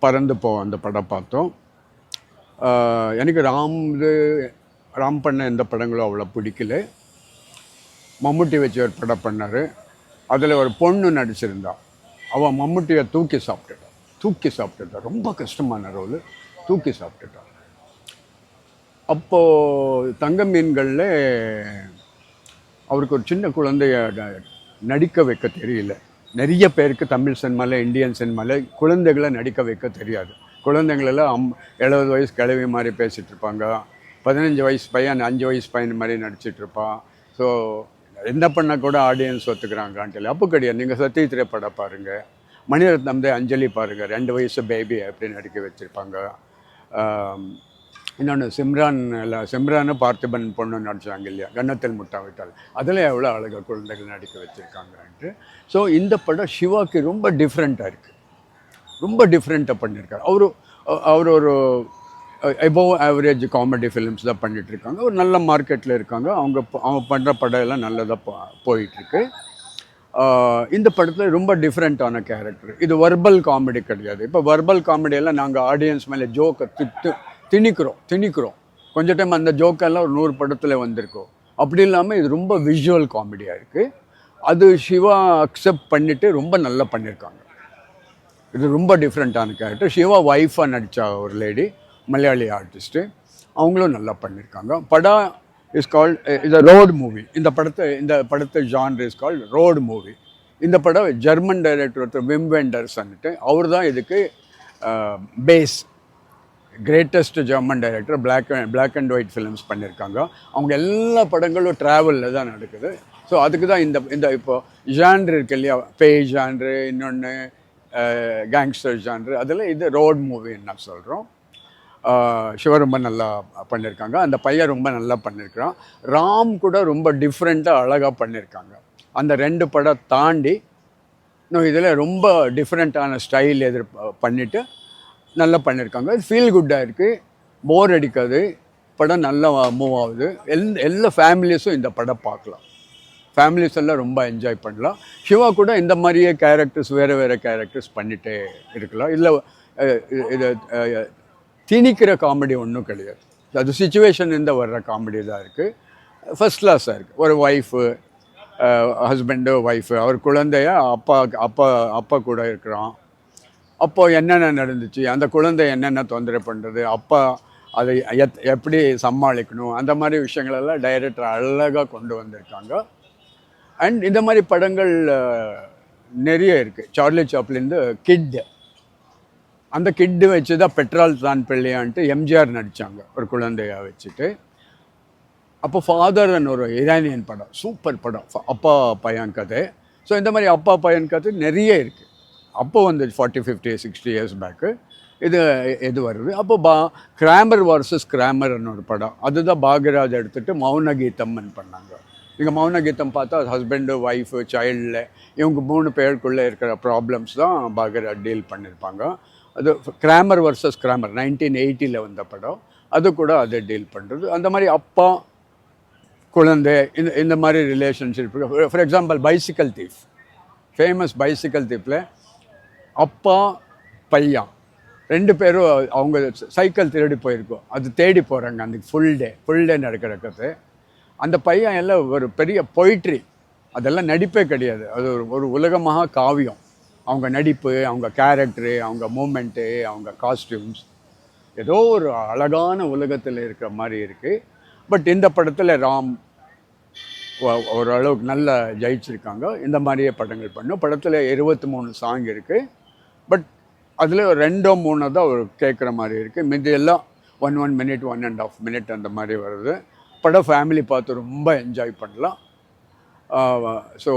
பறந்து போவோம் அந்த படம் பார்த்தோம். எனக்கு ராம் இது ராம் பண்ண எந்த படங்களும் அவ்வளோ பிடிக்கல. மம்முட்டி வச்சு ஒரு படம் பண்ணார். அதில் ஒரு பொண்ணு நடிச்சிருந்தா. அவன் மம்முட்டியை தூக்கி சாப்பிட்டுட்டான் தூக்கி சாப்பிட்டுட்டான் ரொம்ப கஷ்டமான ரோல். தூக்கி சாப்பிட்டுட்டான் அப்போது தங்க மீன்களில் அவருக்கு ஒரு சின்ன குழந்தைய ந- நடிக்க வைக்க தெரியல. நிறைய பேருக்கு தமிழ் சினிமாவில் இந்தியன் சினிமாவில் குழந்தைகளை நடிக்க வைக்க தெரியாது. குழந்தைங்களெல்லாம் அம் எழுபது வயசு கிழவி மாதிரி பேசிகிட்டு இருப்பாங்க. பதினஞ்சு வயசு பையன் அஞ்சு வயசு பையன் மாதிரி நடிச்சிட்டு இருப்பான். ஸோ என்ன பண்ணால் கூட ஆடியன்ஸ் ஒத்துக்கிறாங்கன்ட்டு அப்போ கிடையாது. நீங்கள் சத்திய திரைப்பட பாருங்கள் மணிரத்னம் தான் அஞ்சலி பாருங்கள் ரெண்டு வயசு பேபி அப்படின்னு நடிக்க வச்சுருப்பாங்க. இன்னொன்று சிம்ரான் இல்லை சிம்ரானு பார்த்திபன் பொண்ணு நடித்தாங்க இல்லையா? கன்னத்தில் முட்டாவிட்டால். அதில் எவ்வளோ அழகாக குழந்தைகள் நடிக்க வச்சுருக்காங்கன்ட்டு ஸோ இந்த படம் சிவாக்கு ரொம்ப டிஃப்ரெண்ட்டாக இருக்குது ரொம்ப டிஃப்ரெண்ட்டாக பண்ணியிருக்காரு அவர் அவர் ஒரு எபோவ் ஆவரேஜ் காமெடி ஃபிலிம்ஸ் தான் பண்ணிகிட்ருக்காங்க இருக்காங்க. ஒரு நல்ல மார்க்கெட்டில் இருக்காங்க. அவங்க அவங்க பண்ணுற படம் எல்லாம் நல்லதாக போ போயிட்டுருக்கு. இந்த படத்தில் ரொம்ப டிஃப்ரெண்ட்டான கேரக்டர் இது வர்பல் காமெடி கிடையாது. இப்போ வர்பல் காமெடியெல்லாம் நாங்கள் ஆடியன்ஸ் மேலே ஜோக்கை திட்டு திணிக்கிறோம் திணிக்கிறோம். கொஞ்ச டைம் அந்த ஜோக்கெல்லாம் ஒரு நூறு படத்தில் வந்திருக்கோம் அப்படி இல்லாமல் இது ரொம்ப விஷுவல் காமெடியாக இருக்குது அது சிவா அக்செப்ட் பண்ணிவிட்டு ரொம்ப நல்லா பண்ணியிருக்காங்க இது ரொம்ப டிஃப்ரெண்ட்டான கேரக்டர் சிவா ஒய்ஃபாக நடித்த ஒரு லேடி மலையாளி ஆர்டிஸ்ட்டு அவங்களும் நல்லா பண்ணியிருக்காங்க படம் is called a road movie இந்த படத்தை இந்த படத்தை genre is called road movie இந்த படம் ஜெர்மன் டைரக்டர் ஒருத்தர் விம் வெண்டர்ஸ்ன்னுட்டு அவர் தான் இதுக்கு base greatest German director black black and white films பண்ணியிருக்காங்க அவங்க எல்லா படங்களும் ட்ராவலில் தான் நடக்குது. ஸோ அதுக்கு தான் இந்த இந்த இப்போது ஜான்ரு இருக்கு இல்லையா? பேய் ஜான்ரு இன்னொன்று கேங்ஸ்டர் ஜான்ரு அதில் இது ரோட் மூவின்னு நான் சொல்கிறோம் சிவ ரொம்ப நல்லா பண்ணியிருக்காங்க அந்த பையன் ரொம்ப நல்லா பண்ணியிருக்கிறான் ராம் கூட ரொம்ப டிஃப்ரெண்ட்டாக அழகாக பண்ணியிருக்காங்க அந்த ரெண்டு படம் தாண்டி இன்னும் இதில் ரொம்ப டிஃப்ரெண்ட்டான ஸ்டைல் எதிர் பண்ணிவிட்டு நல்லா பண்ணியிருக்காங்க. ஃபீல் குட்டாக இருக்குது போர் அடிக்காது. படம் நல்லா மூவ் ஆகுது. எல் எல்லா ஃபேமிலிஸும் இந்த படம் பார்க்கலாம். ஃபேமிலிஸ் எல்லாம் ரொம்ப என்ஜாய் பண்ணலாம். சிவா கூட இந்த மாதிரியே கேரக்டர்ஸ் வேறு வேறு கேரக்டர்ஸ் பண்ணிகிட்டே இருக்கலாம். இல்லை இது திணிக்கிற காமெடி ஒன்றும் கிடையாது. அது சுச்சுவேஷன்லேருந்து வர்ற காமெடி தான் இருக்குது ஃபஸ்ட் கிளாஸாக இருக்குது ஒரு ஒய்ஃபு ஹஸ்பண்டு ஒய்ஃபு அவர் குழந்தைய அப்பா அப்பா அப்பா கூட இருக்கிறான். அப்போது என்னென்ன நடந்துச்சு? அந்த குழந்தை என்னென்ன தொந்தரவு பண்ணுறது அப்பா அதை எத் எப்படி சமாளிக்கணும்? அந்த மாதிரி விஷயங்களெல்லாம் டைரக்டர் அழகாக கொண்டு வந்திருக்காங்க. அண்ட் இந்த மாதிரி படங்கள் நிறைய இருக்குது சார்லி சாப்லேருந்து கிட் அந்த கிட்டு வச்சு தான் பெட்ரால் தான் பிள்ளையான்ட்டு எம்ஜிஆர் நடித்தாங்க ஒரு குழந்தையாக வச்சுட்டு. அப்போ ஃபாதர்னு ஒரு இரானியன் படம் சூப்பர் படம். அப்பா பையன் கதை. ஸோ இந்த மாதிரி அப்பா பையன் கதை நிறைய இருக்குது அப்போ வந்து forty fifty sixty years back இது இது வருது. அப்போ பா கிராமர் வர்சஸ் கிராமர்னு ஒரு படம். அதுதான் பாக்யராஜ் எடுத்துகிட்டு மௌன கீதம்னு பண்ணாங்க. இங்கே மௌன கீதம் பார்த்தா ஹஸ்பண்டு ஒய்ஃபு சைல்டில் இவங்க மூணு பேருக்குள்ளே இருக்கிற ப்ராப்ளம்ஸ் தான் பாக்யராஜ் டீல் பண்ணியிருப்பாங்க அது கிராமர் வர்சஸ் கிராமர் நைன்டீன் எயிட்டியில் வந்த படம். அது கூட அதை டீல் பண்ணுறது அந்த மாதிரி அப்பா குழந்தை இந்த இந்த மாதிரி relationship for example bicycle thief famous bicycle தீப்பில் அப்பா பையன் ரெண்டு பேரும் அவங்க சைக்கிள் திருடி போயிருக்கோம். அது தேடி போகிறாங்க அந்த ஃபுல் டே ஃபுல் டே நடக்கிற அந்த பையன் எல்லாம் ஒரு பெரிய பொயிட்ரி அதெல்லாம் நடிப்பே கிடையாது. அது ஒரு ஒரு உலகமாக காவியம். அவங்க நடிப்பு அவங்க கேரக்டரு அவங்க மூமெண்ட்டு அவங்க காஸ்டியூம்ஸ் ஏதோ ஒரு அழகான உலகத்தில் இருக்கிற மாதிரி இருக்குது பட் இந்த படத்தில் ராம் ஓரளவுக்கு நல்லா ஜெயிச்சிருக்காங்க. இந்த மாதிரியே படங்கள் பண்ணும். படத்தில் இருபத்தி மூணு சாங் இருக்குது பட் அதில் ரெண்டோ மூணோ தான் ஒரு கேட்குற மாதிரி இருக்குது மீதி எல்லாம் one one minute one and half minute அந்த மாதிரி வருது. படம் ஃபேமிலி பார்த்து ரொம்ப என்ஜாய் பண்ணலாம். ஸோ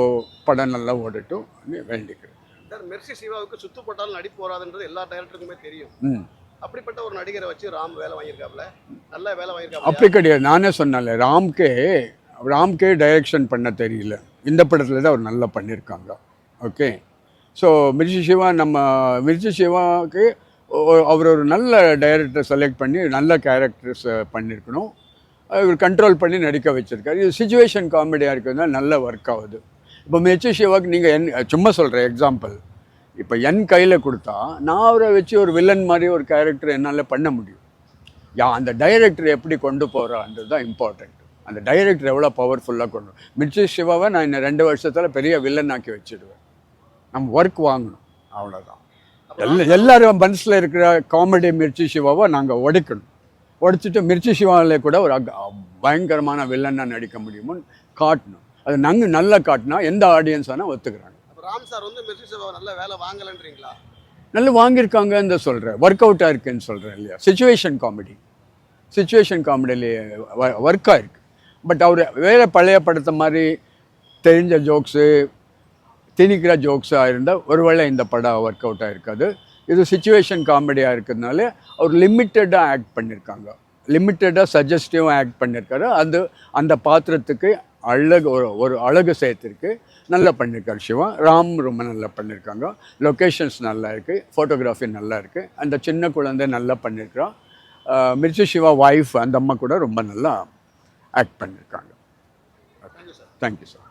படம் நல்லா ஓடட்டும். வேண்டிக்கிறேன். மெர்சி சிவாவுக்கு சுத்து போட்டாலும் நடிப்பு வராதுன்றது எல்லா டைரக்டருக்குமே தெரியும். ம். அப்படிப்பட்ட ஒரு நடிகரை வச்சு ராம் வேலை வாங்கியிருக்காப்ல நல்ல வேலை வாங்கியிருக்காப்ல அப்படி கிடையாது. நானே சொன்னேன்ல ராம்கே ராம்கே டைரக்ஷன் பண்ண தெரியல. இந்த படத்தில் தான் அவர் நல்லா பண்ணியிருக்காங்க. ஓகே ஸோ மிர்ச்சி சிவா நம்ம மிர்ச்சி சிவாவுக்கு அவர் ஒரு நல்ல டைரக்டர் செலக்ட் பண்ணி நல்ல கேரக்டர்ஸ் பண்ணியிருக்கணும் அவர் கண்ட்ரோல் பண்ணி நடிக்க வச்சுருக்காரு. இது சுச்சுவேஷன் காமெடியாக இருக்கிறதுனால நல்ல ஒர்க் ஆகுது இப்போ மிர்ச்சி சிவாவுக்கு நீங்கள் என் சும்மா சொல்கிறேன் எக்ஸாம்பிள் இப்போ என் கையில் கொடுத்தா நான் அவரை வச்சு ஒரு வில்லன் மாதிரி ஒரு கேரக்டர் என்னால் பண்ண முடியும். யா அந்த டைரக்டர் எப்படி கொண்டு போகிறான்றது தான் இம்பார்ட்டண்ட் அந்த டைரக்டர் எவ்வளோ பவர்ஃபுல்லாக கொண்டு மிர்ச்சி சிவாவை நான் இன்னும் ரெண்டு வருஷத்தில் பெரிய வில்லன் ஆக்கி வச்சிடுவேன் நம்ம ஒர்க் வாங்கணும். அவ்வளோதான் எல்லா எல்லாரும் மனசில் இருக்கிற காமெடி மிர்ச்சி சிவாவை நாங்கள் உடைக்கணும் உடைச்சிட்டு மிர்ச்சி சிவாவில் கூட ஒரு பயங்கரமான வில்லனாக நடிக்க முடியுமோன்னு காட்டணும். அது நாங்கள் நல்லா காட்டினா எந்த ஆடியன்ஸ் ஆனால் ஒத்துக்கிறாங்க. ராம் சார் வந்து மிர்ச்சி சிவா நல்ல வேலை வாங்கலன்றீங்களா? நல்லா வாங்கியிருக்காங்கன்னு சொல்கிறேன் ஒர்க் அவுட்டாக இருக்குன்னு சொல்கிறேன் இல்லையா? சுச்சுவேஷன் காமெடி சுச்சுவேஷன் காமெடியிலே ஒர்க்காக இருக்குது பட் அவர் வேற பழைய படத்தை மாதிரி தெரிஞ்ச ஜோக்ஸு திணிக்கிற ஜோக்ஸாக இருந்தால் ஒருவேளை இந்த படம் ஒர்க் அவுட்டாக இருக்காது இது சுச்சுவேஷன் காமெடியாக இருக்கிறதுனால அவர் லிமிட்டடாக ஆக்ட் பண்ணியிருக்காங்க லிமிட்டடாக சஜஸ்டிவாக ஆக்ட் பண்ணியிருக்காரு அது அந்த பாத்திரத்துக்கு அழகு ஒரு ஒரு அழகு சேர்த்துருக்கு. நல்லா பண்ணியிருக்காரு சிவா. ராம் ரொம்ப நல்லா பண்ணியிருக்காங்க லொக்கேஷன்ஸ் நல்லா இருக்குது ஃபோட்டோகிராஃபி நல்லா இருக்குது அந்த சின்ன குழந்தை நல்லா பண்ணியிருக்கிறான் ஆஹ் மிர்ச்சி சிவா ஒய்ஃப் அந்த அம்மா கூட ரொம்ப நல்லா ஆக்ட் பண்ணியிருக்காங்க தேங்க்யூ சார்